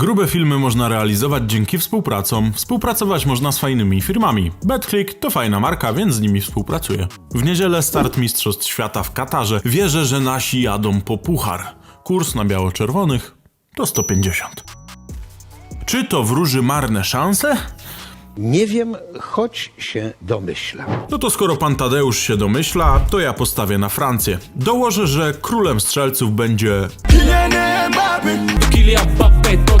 Grube filmy można realizować dzięki współpracom. Współpracować można z fajnymi firmami. BetClick to fajna marka, więc z nimi współpracuję. W niedzielę start Mistrzostw Świata w Katarze. Wierzę, że nasi jadą po puchar. Kurs na biało-czerwonych to 150. Czy to wróży marne szanse? Nie wiem, choć się domyślam. No to skoro pan Tadeusz się domyśla, to ja postawię na Francję. Dołożę, że królem strzelców będzie Kylian Mbappé, to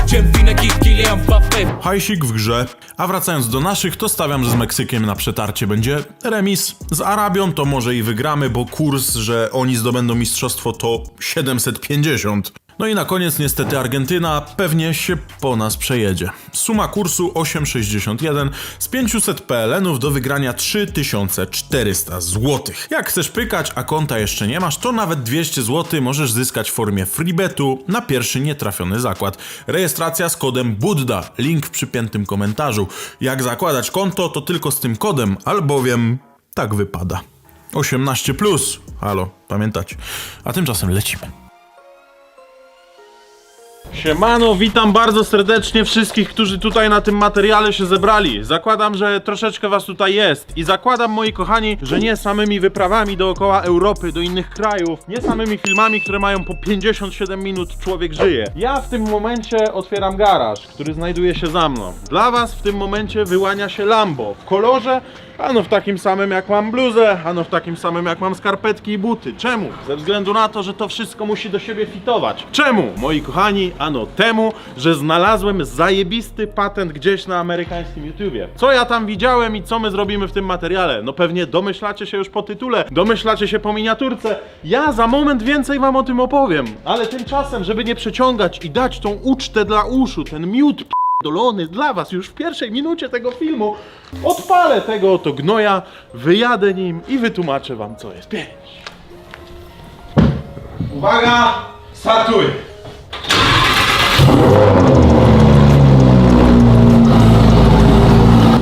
Kylian Mbappé hajsik w grze. A wracając do naszych, to stawiam, że z Meksykiem na przetarcie będzie remis. Z Arabią to może i wygramy, bo kurs, że oni zdobędą mistrzostwo to 750. No i na koniec niestety Argentyna pewnie się po nas przejedzie. Suma kursu 8,61 z 500 PLN-ów do wygrania 3400 zł. Jak chcesz pykać, a konta jeszcze nie masz, to nawet 200 zł możesz zyskać w formie freebetu na pierwszy nietrafiony zakład. Rejestracja z kodem BUDDA, link w przypiętym komentarzu. Jak zakładać konto, to tylko z tym kodem, albowiem tak wypada. 18 plus. Halo, pamiętać. A tymczasem lecimy. Siemano, witam bardzo serdecznie wszystkich, którzy tutaj na tym materiale się zebrali. Zakładam, że troszeczkę was tutaj jest i zakładam, moi kochani, że nie samymi wyprawami dookoła Europy, do innych krajów, nie samymi filmami, które mają po 57 minut człowiek żyje. Ja w tym momencie otwieram garaż, który znajduje się za mną. Dla was w tym momencie wyłania się Lambo w kolorze Ano w takim samym jak mam bluzę, ano w takim samym jak mam skarpetki i buty. Czemu? Ze względu na to, że to wszystko musi do siebie fitować. Czemu? Moi kochani, ano temu, że znalazłem zajebisty patent gdzieś na amerykańskim YouTubie. Co ja tam widziałem i co my zrobimy w tym materiale? No pewnie domyślacie się już po tytule, domyślacie się po miniaturce. Ja za moment więcej wam o tym opowiem. Ale tymczasem, żeby nie przeciągać i dać tą ucztę dla uszu, ten miód dolony dla was już w pierwszej minucie tego filmu. Odpalę tego oto gnoja, wyjadę nim i wytłumaczę wam co jest pięć. Uwaga, startuj!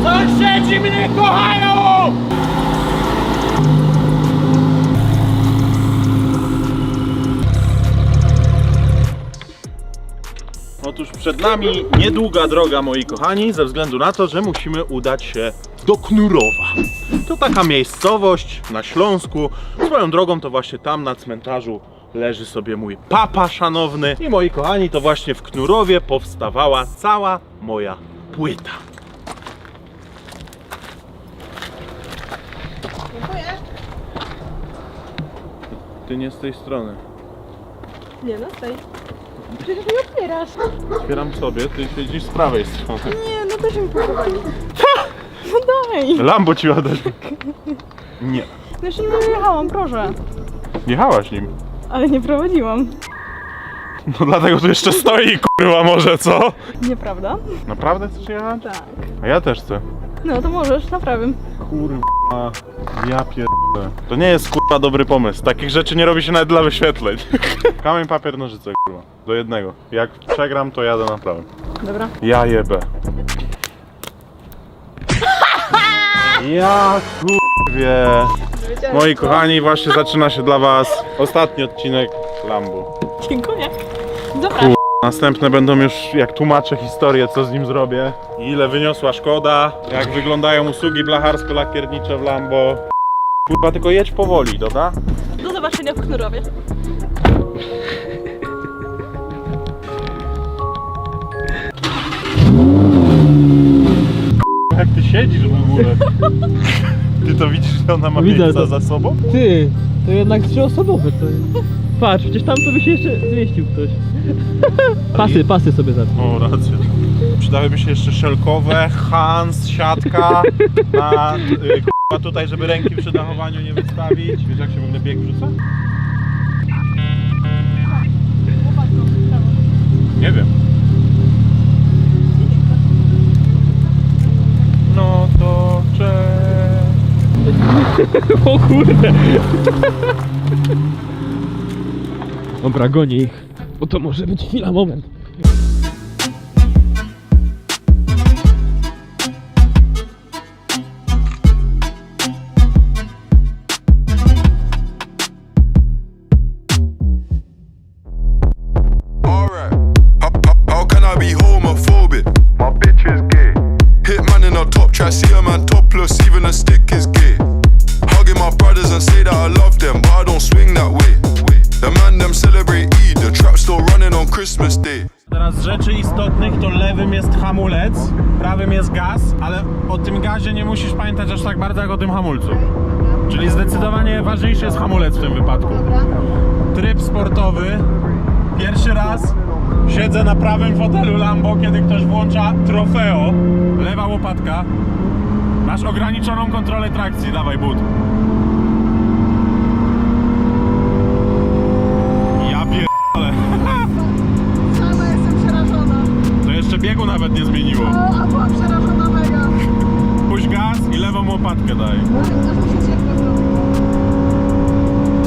Sąsiedzi mnie kochają! Otóż przed nami niedługa droga, moi kochani, ze względu na to, że musimy udać się do Knurowa. To taka miejscowość na Śląsku. Swoją drogą to właśnie tam na cmentarzu leży sobie mój papa szanowny. I moi kochani, to właśnie w Knurowie powstawała cała moja płyta. Ty nie z tej strony. Nie, no stoi. Przecież nie otwierasz. Otwieram sobie, ty siedzisz z prawej strony. Nie, no też mi próbowali. No daj. Lambo ci oddać. Nie. Jeszcze nie jechałam, proszę. Jechałaś nim. Ale nie prowadziłam. No dlatego tu jeszcze stoi, kurwa, może co? Nieprawda? Naprawdę chcesz jechać? Tak. A ja też chcę. No to możesz, na prawym. Kurwa, ja pierdolę. To nie jest kurwa dobry pomysł. Takich rzeczy nie robi się nawet dla wyświetleń. Kamień, papier, nożyce, kurwa. Do jednego. Jak przegram, to jadę na prawym. Dobra. Ja jebę. Ja kurwie. Moi kochani, właśnie zaczyna się dla was ostatni odcinek Lambo. Dziękuję. Dobra. Kur- Następne będą już jak tłumaczę historię, co z nim zrobię. Ile wyniosła szkoda, jak wyglądają usługi blacharsko-lakiernicze w Lambo. Kurwa, tylko jedź powoli, dobra? Do zobaczenia w Knurowie. Jak ty siedzisz w ogóle? Ty to widzisz, że ona ma Widzę miejsca to. za sobą? Ty, to jednak trzyosobowy to jest. Patrz, przecież tam to by się jeszcze zmieścił ktoś. Pasy, pasy sobie zacznij. O, rację. Przydałyby się jeszcze szelkowe, Hans, siatka, na, y, tutaj, żeby ręki przy dachowaniu nie wystawić. Wiesz jak się w ogóle bieg rzuca? Nie wiem. No to cześć. O kurde! Dobra, gonię ich. Bo to może być chwila, moment. Łopatka. Masz ograniczoną kontrolę trakcji, dawaj but. Ja pierdolę. Sama jestem przerażona. To jeszcze biegu nawet nie zmieniło. O, a byłam przerażona mega. Puść gaz i lewą łopatkę daj.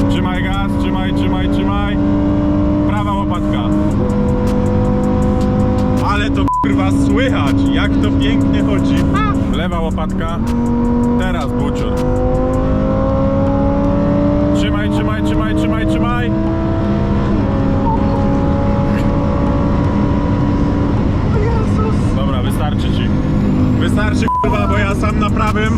Trzymaj gaz, trzymaj, trzymaj, trzymaj. Jak to pięknie chodzi. Lewa łopatka. Teraz bucior. Trzymaj, trzymaj, trzymaj, trzymaj, trzymaj. Dobra, wystarczy ci. Wystarczy kurwa, bo ja sam na prawym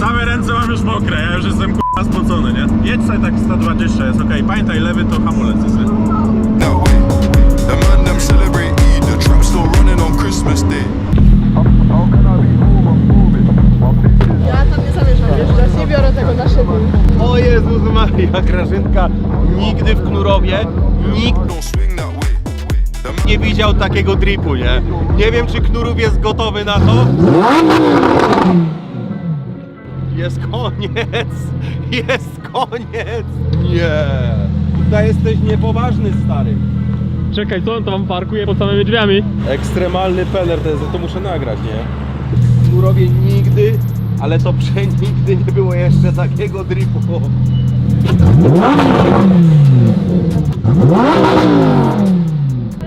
całe ręce mam już mokre, ja już jestem kurwa spocony, nie? Jedź sobie tak 120, jest okej. Pamiętaj, lewy to hamulec jest. That way. The man them celebrate still running on Christmas Day. Ja tam nie zamierzam wjeżdżać, nie biorę tego na siebie. O Jezus Maria, Grażynka nigdy w Knurowie nikt nie widział takiego dripu, nie? Nie wiem, czy Knurów jest gotowy na to. Jest koniec! Jest koniec! Nie! Tutaj jesteś niepoważny, stary. Czekaj, co on tam parkuje pod samymi drzwiami? Ekstremalny peler to jest, to muszę nagrać, nie? W Knurowie nigdy, ale to przenigdy nie było jeszcze takiego dripu.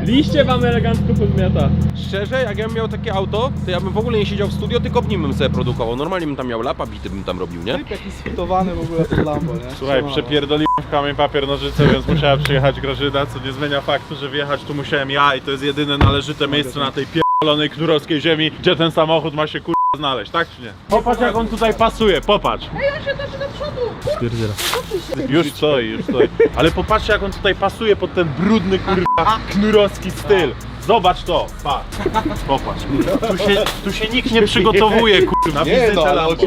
Liście wam elegancko pozmiata. Szczerze, jak ja bym miał takie auto, to ja bym w ogóle nie siedział w studio, tylko w nim bym sobie produkował. Normalnie bym tam miał lapa, bity bym tam robił, nie? Jaki sfitowany w ogóle ten Lambo, nie? Słuchaj, przepierdoliłem w kamień papier nożyce, więc musiała przyjechać Grażyna, co nie zmienia faktu, że wjechać tu musiałem ja i to jest jedyne należyte miejsce na tej pierdolonej knurowskiej ziemi, gdzie ten samochód ma się kurwa znaleźć, tak czy nie? Popatrz jak on tutaj pasuje, popatrz. Ej, on się toczy do przodu. Już stoi, już stoi. Ale popatrzcie jak on tutaj pasuje pod ten brudny kurwa knurowski styl. Zobacz to, patrz. Popatrz. Tu się, tu się nikt nie przygotowuje kurwa na Nie, wizytę no, ale Lambo.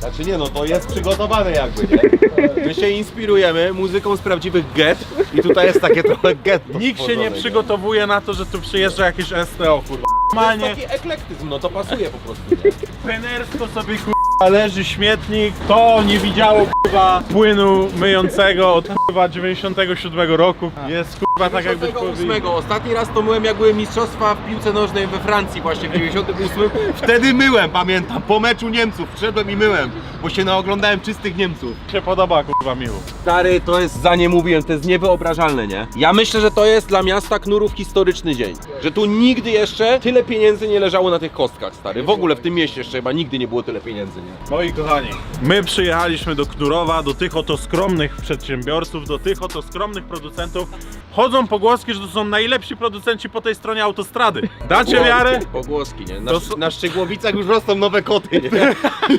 Znaczy nie no, to jest przygotowane jakby, nie? My się inspirujemy muzyką z prawdziwych get i tutaj jest takie trochę get Nikt się nie przygotowuje na to, że tu przyjeżdża jakieś STO kurwa. To Normalnie jest taki eklektyzm, no to pasuje po prostu, nie? Trenersko sobie kurwa leży śmietnik, to nie widziało kurwa płynu myjącego od kurwa 97 roku. Jest kurwa tak jakby 98. Ostatni raz to myłem jak były mistrzostwa w piłce nożnej we Francji właśnie w 98. Wtedy myłem, pamiętam, po meczu Niemców wszedłem i myłem, bo się naoglądałem czystych Niemców. się podoba kurwa miło. Stary, to jest, za nie mówiłem, to jest niewyobrażalne, nie? Ja myślę, że to jest dla miasta Knurów historyczny dzień. Że tu nigdy jeszcze tyle pieniędzy nie leżało na tych kostkach, stary. W ogóle w tym mieście jeszcze chyba nigdy nie było tyle pieniędzy, nie? Moi kochani, my przyjechaliśmy do Knurowa, do tych oto skromnych przedsiębiorców, do tych oto skromnych producentów. Chodzą pogłoski, że to są najlepsi producenci po tej stronie autostrady. Dacie wiarę? Pogłoski, nie? Na, To Na Szczegłowicach już rosną nowe koty, nie?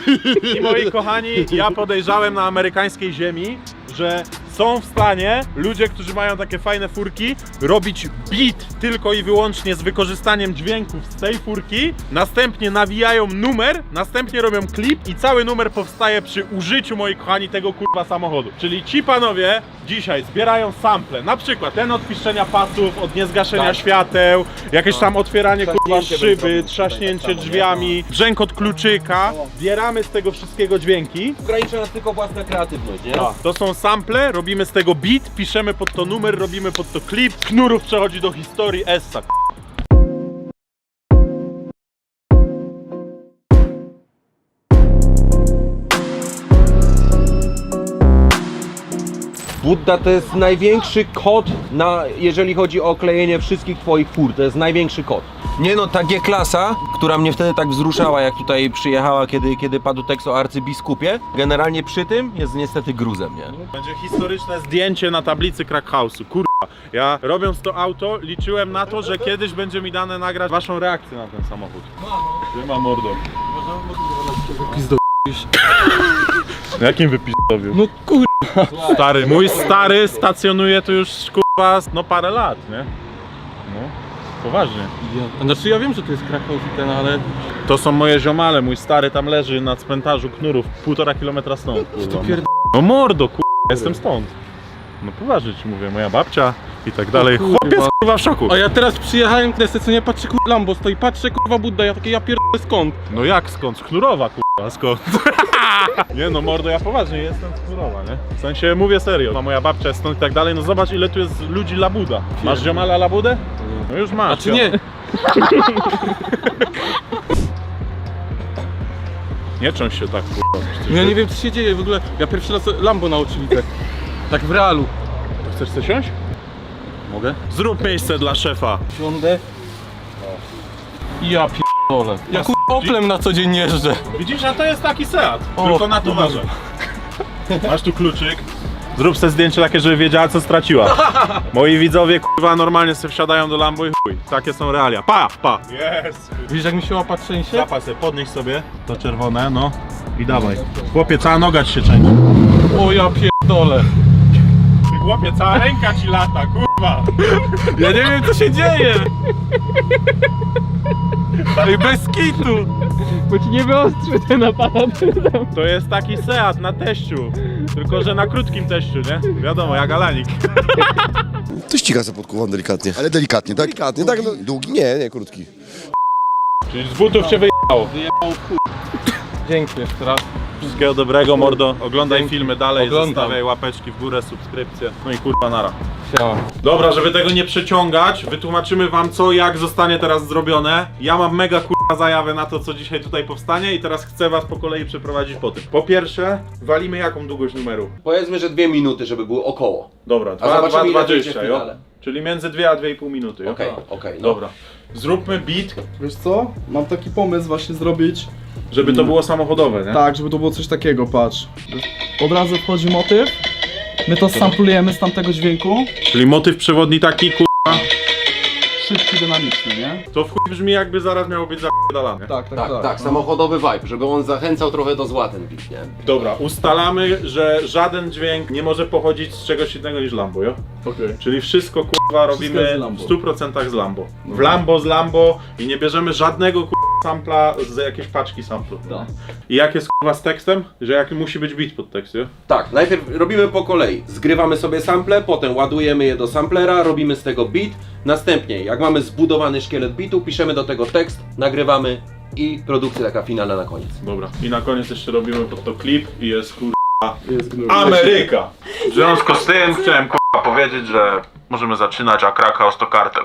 I moi kochani, ja podejrzałem na amerykańskiej ziemi, że są w stanie ludzie, którzy mają takie fajne furki, robić beat tylko i wyłącznie z wykorzystaniem dźwięków z tej furki, następnie nawijają numer, następnie robią klip i cały numer powstaje przy użyciu, moi kochani, tego kurwa samochodu. Czyli ci panowie dzisiaj zbierają sample, na przykład ten od piszczenia pasów, od niezgaszenia Tak. świateł, jakieś tam otwieranie kurwa szyby, wędrowne, trzaśnięcie tak samo, nie? drzwiami, brzękot kluczyka, zbieramy z tego wszystkiego dźwięki. Ogranicza nas tylko własna kreatywność, nie? To są sample, robimy z tego beat, piszemy pod to numer, robimy pod to klip. Knurów przechodzi do historii Essa. Budda to jest największy kod, na, jeżeli chodzi o klejenie wszystkich twoich fur. To jest największy kod. Nie no, ta G-klasa, która mnie wtedy tak wzruszała, jak tutaj przyjechała, kiedy, kiedy padł tekst o arcybiskupie, generalnie przy tym jest niestety gruzem, nie? Będzie historyczne zdjęcie na tablicy Crack House'u. Kurwa Ja robiąc to auto, liczyłem na to, że kiedyś będzie mi dane nagrać waszą reakcję na ten samochód. Ty ma mordo. Jakim wypisowiu? No kur... Stary, mój stary stacjonuje tu już kurwa no parę lat, nie? No, poważnie. Ja, znaczy ja wiem, że to jest Kraków i ten, ale... To są moje ziomale, mój stary tam leży na cmentarzu Knurów, półtora kilometra stąd, kurwa. pierd- No mordo, kurwa, jestem stąd. No poważnie ci mówię, moja babcia i tak dalej. kurwa. Chłopiec kurwa w szoku. A ja teraz przyjechałem na nie patrzę kur... Lambo stoi, patrzę kurwa Budda, ja takie ja pierdolę skąd? No jak skąd? Z Knurowa kurwa, skąd? nie no mordo, ja poważnie jestem z Knurowa, nie? W sensie mówię serio, no moja babcia jest stąd i tak dalej, no zobacz ile tu jest ludzi labuda. Masz ziomala labudę? No już masz. Znaczy nie, Nie cząś się tak kurwa. Przecież ja nie wiem co się dzieje w ogóle. Ja pierwszy raz Lambo na oczy widzę. Tak w realu. Chcesz sobie siąść? Mogę? Zrób miejsce dla szefa. Siądę. Ja pierdolę. Ja kur... Oplem na co dzień jeżdżę. Widzisz, a to jest taki Seat, O, tylko na towarze. Masz tu kluczyk. Zrób sobie zdjęcie takie, żeby wiedziała co straciła. Moi widzowie kurwa normalnie sobie wsiadają do Lambo i chuj. Takie są realia. Pa, pa. Jest. Widzisz jak mi się łapa trzęsie? Zapal sobie, podnieś sobie to czerwone, no. I dawaj. Chłopie, cała noga ci się trzęsie. O ja pierdolę. Chłopie, cała ręka ci lata, kurwa. Ja nie wiem co się dzieje. Ej, bez kitu. Bo ci nie wyostrzy ten aparat. To jest taki Seat na teściu. Tylko, że na krótkim teściu, nie? Wiadomo, jak Alanik. To ściga za podkówą delikatnie. Ale delikatnie, tak? Delikatnie, tak? No, długi? Nie, nie, krótki. Czyli z butów się wyjechało. Dzięki jeszcze raz. Wszystkiego dobrego, mordo. Oglądaj Dzięki. filmy dalej, Oglądam. zostawiaj łapeczki w górę, subskrypcje. No i kurwa nara. Siema. Dobra, żeby tego nie przeciągać, wytłumaczymy wam co, jak zostanie teraz zrobione. Ja mam mega kurwa zajawę na to, co dzisiaj tutaj powstanie i teraz chcę was po kolei przeprowadzić po tym. Po pierwsze, walimy jaką długość numeru? Powiedzmy, że dwie minuty, żeby było około. Dobra, zobaczymy, 2, ile 20, wyjdzie w jo? finale. Czyli między 2 a 2,5 minuty, jo? Okej, okej. no. Dobra. Zróbmy beat, Wiesz co? Mam taki pomysł właśnie zrobić. Żeby to było samochodowe, nie? Tak, żeby to było coś takiego, patrz. Od razu wchodzi motyw. My to samplujemy z tamtego dźwięku. Czyli motyw przewodni taki, kurwa, Szybki, dynamiczny, nie? to w chuj brzmi jakby zaraz miało być zapierdalane. Tak, tak, Tak, tak. tak, no. samochodowy vibe, żeby on zachęcał trochę do zła ten beat, nie? Dobra, ustalamy, że żaden dźwięk nie może pochodzić z czegoś innego niż Lambo, jo? Okej. Czyli wszystko kurwa robimy z Lambo. w 100% z Lambo. W Lambo z Lambo i nie bierzemy żadnego kurwa sampla z jakiejś paczki samplu. Tak. I jak jest kurwa z tekstem? Że jaki musi być beat pod tekst? Tak, najpierw robimy po kolei. Zgrywamy sobie sample, potem ładujemy je do samplera, robimy z tego beat. Następnie, jak mamy zbudowany szkielet beatu, piszemy do tego tekst, nagrywamy i produkcja taka finalna na koniec. Dobra. I na koniec jeszcze robimy pod to klip i jest kurwa Ameryka! W związku z tym chciałem kurwa powiedzieć, że możemy zaczynać, a Krakow to kartel.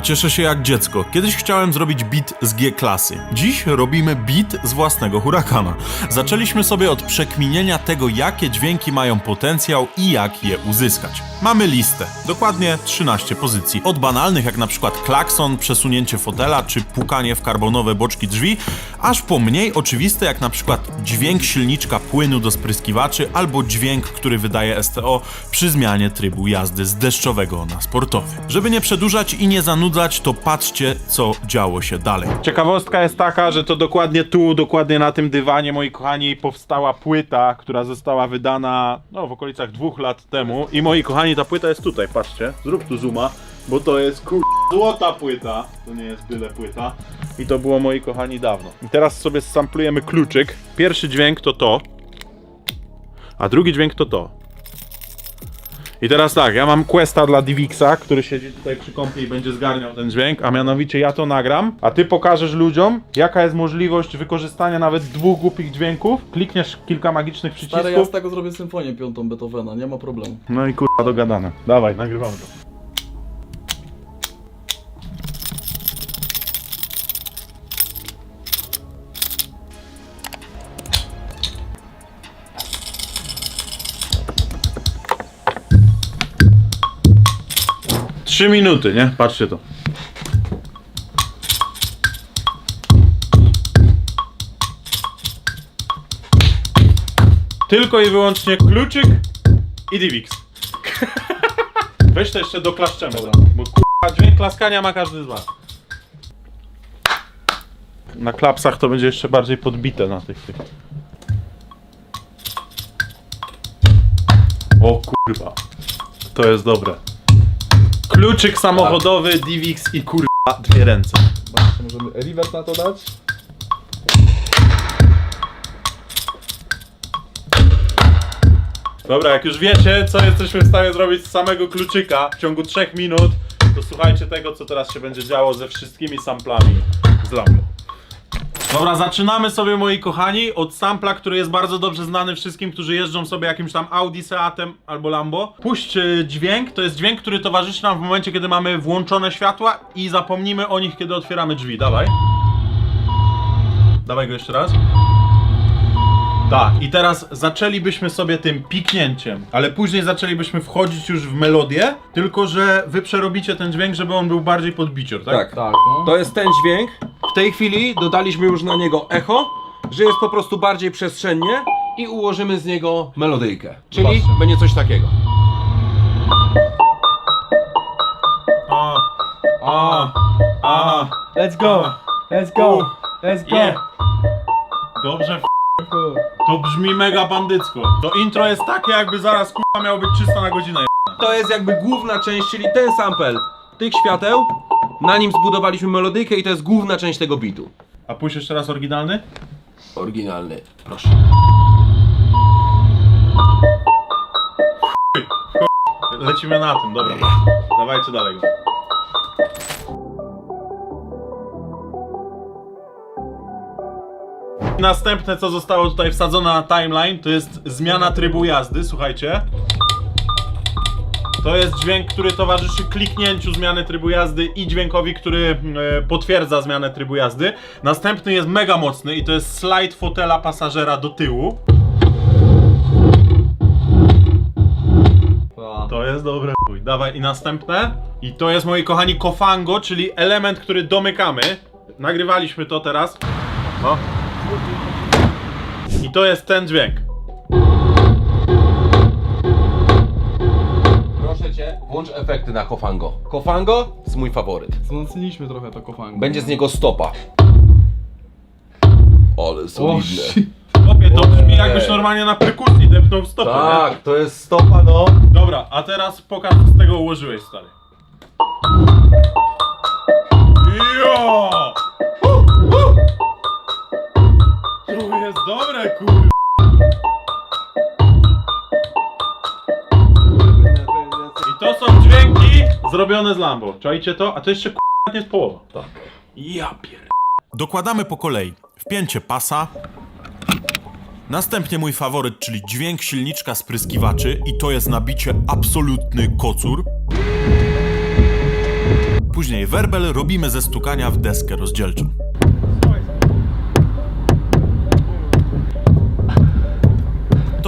Cieszę się jak dziecko. Kiedyś chciałem zrobić beat z G-klasy. Dziś robimy beat z własnego hurakana. Zaczęliśmy sobie od przekminienia tego, jakie dźwięki mają potencjał i jak je uzyskać. Mamy listę, dokładnie 13 pozycji. Od banalnych jak na przykład klakson, przesunięcie fotela czy pukanie w karbonowe boczki drzwi, aż po mniej oczywiste jak na przykład dźwięk silniczka płynu do spryskiwaczy albo dźwięk, który wydaje STO przy zmianie trybu jazdy z deszczowego na sportowy. Żeby nie przedłużać i nie zanudzać, to patrzcie, co działo się dalej. Ciekawostka jest taka, że to dokładnie tu, dokładnie na tym dywanie, moi kochani, powstała płyta, która została wydana no, w okolicach dwóch lat temu. I moi kochani, ta płyta jest tutaj, patrzcie. Zrób tu zooma, bo to jest kur... złota płyta. To nie jest byle płyta. I to było, moi kochani, dawno. I teraz sobie samplujemy kluczyk. Pierwszy dźwięk to to, a drugi dźwięk to to. I teraz tak, ja mam questa dla Divixa, który siedzi tutaj przy kąpie i będzie zgarniał ten dźwięk, a mianowicie ja to nagram, a ty pokażesz ludziom, jaka jest możliwość wykorzystania nawet dwóch głupich dźwięków, klikniesz kilka magicznych Stary, ja przycisków, z tego zrobię symfonię piątą Beethovena, nie ma problemu. no i kurwa dogadane. Dawaj, nagrywamy to. Trzy minuty, nie? Patrzcie to. Tylko i wyłącznie kluczyk i Divix. Weź to jeszcze doklaszczemy, bo kurwa dźwięk klaskania ma każdy z was. Na klapsach to będzie jeszcze bardziej podbite na tych tych. O kurwa. To jest dobre. Kluczyk samochodowy, DivX i kurwa dwie ręce. Zobaczcie, możemy reverb na to dać. Dobra, jak już wiecie, co jesteśmy w stanie zrobić z samego kluczyka w ciągu 3 minut, to słuchajcie tego, co teraz się będzie działo ze wszystkimi samplami z Lambo. Dobra, zaczynamy sobie, moi kochani, od sampla, który jest bardzo dobrze znany wszystkim, którzy jeżdżą sobie jakimś tam Audi, Seatem albo Lambo. Puść y, dźwięk, to jest dźwięk, który towarzyszy nam w momencie, kiedy mamy włączone światła i zapomnimy o nich, kiedy otwieramy drzwi. Dawaj. Dawaj go jeszcze raz. Tak, i teraz zaczęlibyśmy sobie tym piknięciem, ale później zaczęlibyśmy wchodzić już w melodię, tylko że wy przerobicie ten dźwięk, żeby on był bardziej pod bicior, tak? Tak. Tak, no. To jest ten dźwięk. W tej chwili dodaliśmy już na niego echo, że jest po prostu bardziej przestrzennie i ułożymy z niego melodyjkę. Czyli będzie coś takiego. A, a, a, Let's go! Let's go! Let's go! je. Dobrze, f- to brzmi mega bandycko. To intro jest takie, jakby zaraz kurwa miało być 300 na godzinę. To jest jakby główna część, czyli ten sample tych świateł. Na nim zbudowaliśmy melodyjkę i to jest główna część tego bitu. A pójść jeszcze raz oryginalny? Oryginalny. Proszę. Lecimy na tym, dobra. Dawajcie dalej. Następne, co zostało tutaj wsadzone na timeline, to jest zmiana trybu jazdy, słuchajcie. To jest dźwięk, który towarzyszy kliknięciu zmiany trybu jazdy i dźwiękowi, który e, potwierdza zmianę trybu jazdy. Następny jest mega mocny i to jest slajd fotela pasażera do tyłu. To jest dobre. chuj. Dawaj i następne. I to jest moi kochani kofango, czyli element, który domykamy. Nagrywaliśmy to teraz. No. I to jest ten dźwięk. Proszę cię, włącz efekty na Kofango. Kofango jest mój faworyt. Wzmocniliśmy trochę to kofango. Będzie z niego stopa. Ale O, solidne. shit. Chłopie, to brzmi jakbyś normalnie na perkusji depnął w stopę. nie? Tak, to jest stopa, no. Dobra, a teraz pokaż co z tego ułożyłeś, stary. Jo! Uh, uh! To jest dobre, kur... zrobione z Lambo. Czajcie to? A to jeszcze kur... nie jest połowa. Tak. Ja pier... Dokładamy po kolei. Wpięcie pasa. Następnie mój faworyt, czyli dźwięk silniczka spryskiwaczy i to jest nabicie absolutny kocur. Później werbel robimy ze stukania w deskę rozdzielczą.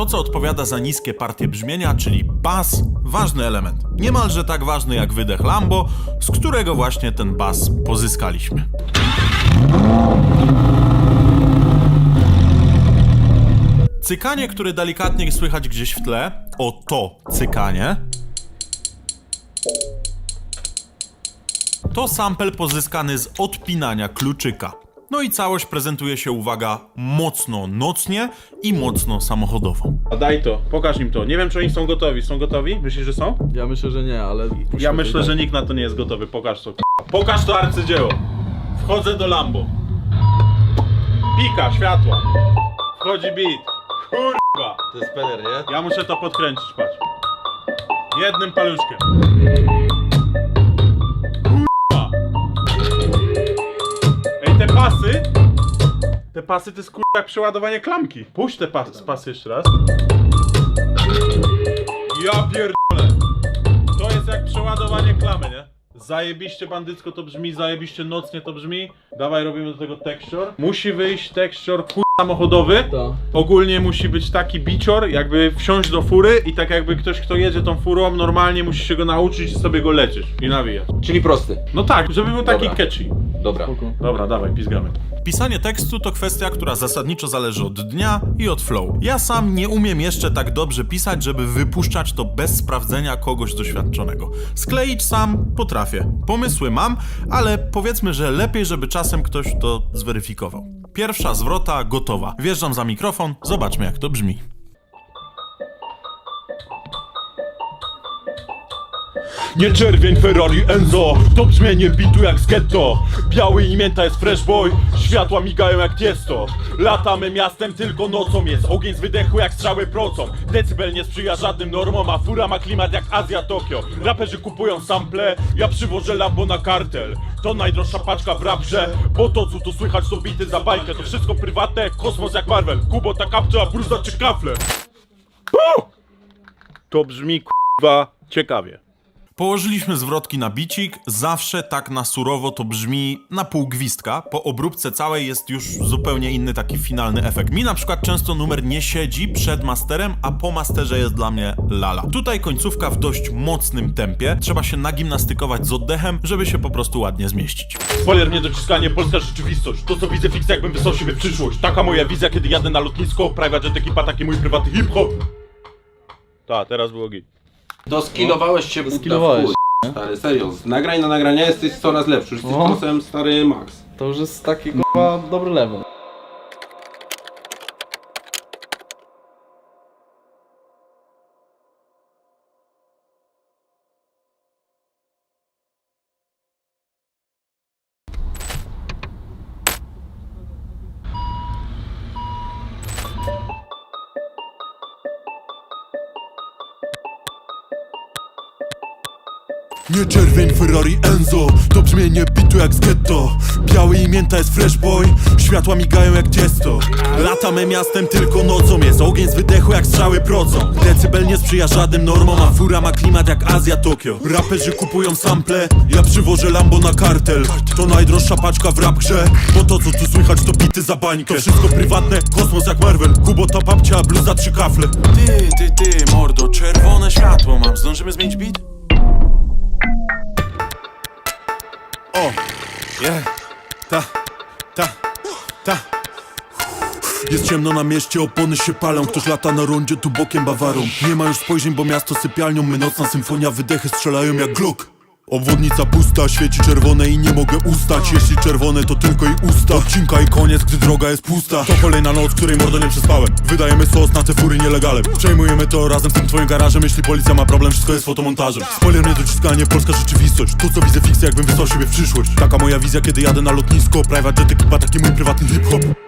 To, co odpowiada za niskie partie brzmienia, czyli bas, ważny element. Niemalże tak ważny jak wydech Lambo, z którego właśnie ten bas pozyskaliśmy. Cykanie, które delikatnie słychać gdzieś w tle, o to cykanie, to sample pozyskany z odpinania kluczyka. No i całość prezentuje się, uwaga, mocno nocnie i mocno samochodowo. A daj to, pokaż im to. Nie wiem, czy oni są gotowi. Są gotowi? Myślisz, że są? Ja myślę, że nie, ale... Ja myślę, że nikt na to nie jest gotowy. Pokaż to. k***a. Pokaż to arcydzieło. Wchodzę do Lambo. Pika, światła. Wchodzi beat. Kurwa. To jest pener, nie? Ja muszę to podkręcić, patrz. Jednym paluszkiem. Pasy. Te pasy to jest kurwa jak przeładowanie klamki. Puść te pas, pasy jeszcze raz. Ja pierdolę. To jest jak przeładowanie klamy, nie? Zajebiście bandycko to brzmi, zajebiście nocnie to brzmi. Dawaj robimy do tego texture. Musi wyjść texture chuj samochodowy. Tak. Ogólnie musi być taki bicior, jakby wsiąść do fury i tak jakby ktoś, kto jedzie tą furą, normalnie musi się go nauczyć i sobie go lecieć i nawijać. Czyli prosty. No tak, żeby był taki Dobra. catchy. Dobra. Dobra, dawaj, pizgamy. Pisanie tekstu to kwestia, która zasadniczo zależy od dnia i od flow. Ja sam nie umiem jeszcze tak dobrze pisać, żeby wypuszczać to bez sprawdzenia kogoś doświadczonego. Skleić sam potrafię. Pomysły mam, ale powiedzmy, że lepiej, żeby czasem ktoś to zweryfikował. Pierwsza zwrota gotowa. Wjeżdżam za mikrofon, zobaczmy jak to brzmi. Nie czerwień Ferrari Enzo. To brzmienie bitu jak z ghetto Biały i mięta jest fresh boy. Światła migają jak tiesto. Latamy miastem tylko nocą Jest. Ogień z wydechu jak strzały procą. Decybel nie sprzyja żadnym normom A fura ma klimat jak Azja Tokio. Raperzy kupują sample. Ja przywożę Lambo na kartel. To najdroższa paczka w rapże Bo to co tu słychać to bity za bajkę. To wszystko prywatne, kosmos jak Marvel. Kubota, kapcza, bruza czy kafle! To brzmi k***wa ciekawie Położyliśmy zwrotki na bicik, zawsze tak na surowo to brzmi na pół gwizdka, po obróbce całej jest już zupełnie inny taki finalny efekt. Mi na przykład często numer nie siedzi przed masterem, a po masterze jest dla mnie lala. Tutaj końcówka w dość mocnym tempie, trzeba się nagimnastykować z oddechem, żeby się po prostu ładnie zmieścić. Spoiler, niedociskanie, polska rzeczywistość. To co widzę fix jakbym wysłał siebie w przyszłość. Taka moja wizja, kiedy jadę na lotnisko, private jet ekipa, taki mój prywatny hip-hop. Ta, teraz było git. Doskilowałeś się Doskilowałeś, chuj. Stary, serio, z nagrań na nagrania jesteś coraz lepszy, już jesteś No. stary Max. To już jest taki k***a dobry level. Nie czerwień Ferrari Enzo. To brzmienie bitu jak z ghetto. Biały i mięta jest fresh boy. Światła migają jak tiesto Latamy miastem tylko nocą. Jest ogień z wydechu jak strzały procą. Decybel nie sprzyja żadnym normom A fura ma klimat jak Azja Tokio. Raperzy kupują sample. Ja przywożę Lambo na kartel. To najdroższa paczka w rap grze. Bo to co tu słychać to bity za bańkę. To wszystko prywatne, kosmos jak Marvel. Kubota, babcia, bluza, trzy kafle. Ty, ty, ty, mordo Czerwone światło mam. Zdążymy zmienić beat? Ciemno na mieście, opony się palą. Ktoś lata na rondzie, tu bokiem bawarą. Nie ma już spojrzeń, bo miasto sypialnią. My nocna symfonia, wydechy strzelają jak glok Obwodnica pusta, świeci czerwone i nie mogę ustać. Jeśli czerwone to tylko i usta. Odcinka i koniec, gdy droga jest pusta. To kolejna noc, której mordo nie przespałem. Wydajemy sos na te fury nielegalem. Przejmujemy to razem z tym twoim garażem. Jeśli policja ma problem, wszystko jest fotomontażem. Spoiler nie polska rzeczywistość. To co widzę fikcję, jakbym wysłał siebie w przyszłość. Taka moja wizja, kiedy jadę na lotnisko. Private jet ekipa, taki mój prywatny hip-hop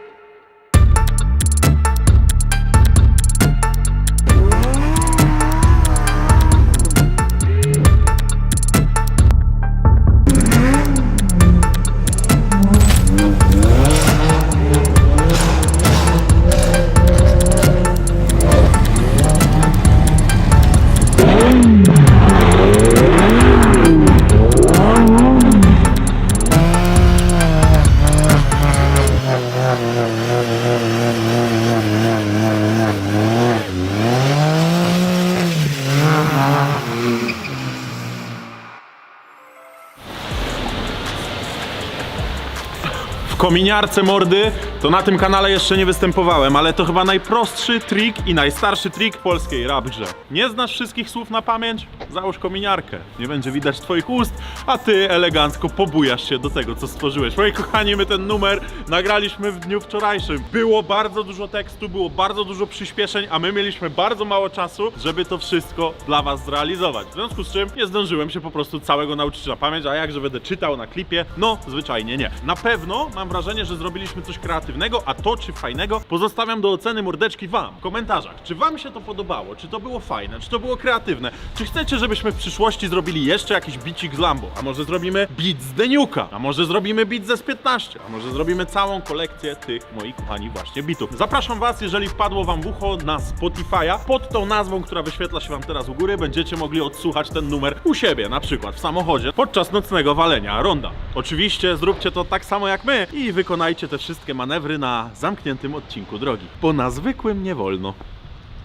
kominiarce mordy to na tym kanale jeszcze nie występowałem, ale to chyba najprostszy trik i najstarszy trik polskiej rap grze. Nie znasz wszystkich słów na pamięć? Załóż kominiarkę. Nie będzie widać twoich ust, a ty elegancko pobujasz się do tego, co stworzyłeś. Moi kochani, my ten numer nagraliśmy w dniu wczorajszym. Było bardzo dużo tekstu, było bardzo dużo przyspieszeń, a my mieliśmy bardzo mało czasu, żeby to wszystko dla was zrealizować. W związku z czym nie zdążyłem się po prostu całego nauczyć na pamięć, a jakże będę czytał na klipie? No, zwyczajnie nie. Na pewno mam wrażenie, że zrobiliśmy coś kreatywnego, a to czy fajnego pozostawiam do oceny mordeczki wam w komentarzach. Czy wam się to podobało? Czy to było fajne? Czy to było kreatywne? Czy chcecie, żebyśmy w przyszłości zrobili jeszcze jakiś bicik z Lambo? A może zrobimy beat z Deniuka? A może zrobimy beat ze S15? A może zrobimy całą kolekcję tych, moi kochani, właśnie bitów? Zapraszam was, jeżeli wpadło wam w ucho na Spotify'a, pod tą nazwą, która wyświetla się wam teraz u góry, będziecie mogli odsłuchać ten numer u siebie, na przykład w samochodzie, podczas nocnego walenia ronda. Oczywiście zróbcie to tak samo jak my i wykonajcie te wszystkie manewry na zamkniętym odcinku drogi, bo na zwykłym nie wolno.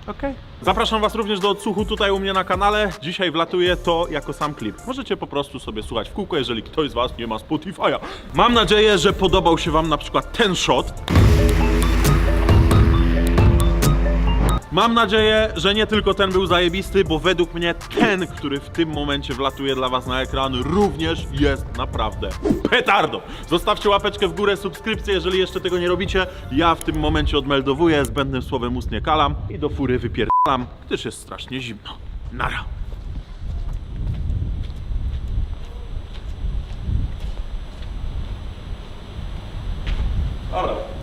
Okej. Zapraszam Was również do odsłuchu tutaj u mnie na kanale. Dzisiaj wlatuje to jako sam klip. Możecie po prostu sobie słuchać w kółko, jeżeli ktoś z Was nie ma Spotify'a. Mam nadzieję, że podobał się Wam na przykład ten shot. Mam nadzieję, że nie tylko ten był zajebisty, bo według mnie ten, który w tym momencie wlatuje dla Was na ekran, również jest naprawdę petardo. Zostawcie łapeczkę w górę, subskrypcję, jeżeli jeszcze tego nie robicie. Ja w tym momencie odmeldowuję, zbędnym słowem ustnie kalam i do fury wypierdalam, gdyż jest strasznie zimno. Nara. All.